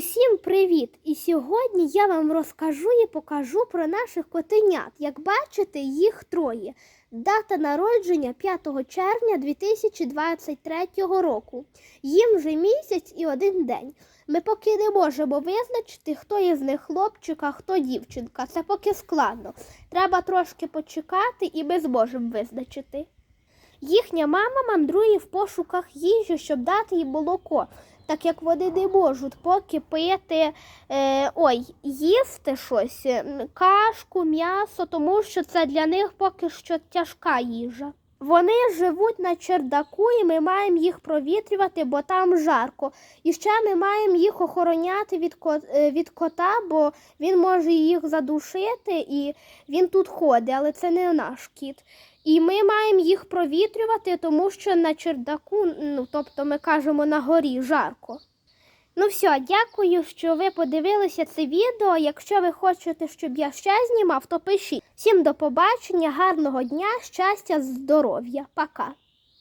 Усім привіт! І сьогодні я вам розкажу і покажу про наших котенят. Як бачите, їх троє. Дата народження 5 червня 2023 року. Їм вже місяць і один день. Ми поки не можемо визначити, хто із них хлопчик, а хто дівчинка. Це поки складно. Треба трошки почекати і ми зможемо визначити. Їхня мама мандрує в пошуках їжі, щоб дати їй молоко, так як вони не можуть поки пити, е, ой, їсти щось, кашку, м'ясо, тому що це для них поки що тяжка їжа. Вони живуть на чердаку, і ми маємо їх провітрювати, бо там жарко. І ще ми маємо їх охороняти від, е, від кота, бо він може їх задушити, і він тут ходить, але це не наш кіт. І ми маємо їх провітрювати, тому що на чердаку, ну тобто ми кажемо на горі жарко. Ну все, дякую, що ви подивилися це відео. Якщо ви хочете, щоб я ще знімав, то пишіть. Всім до побачення, гарного дня, щастя, здоров'я. Пока.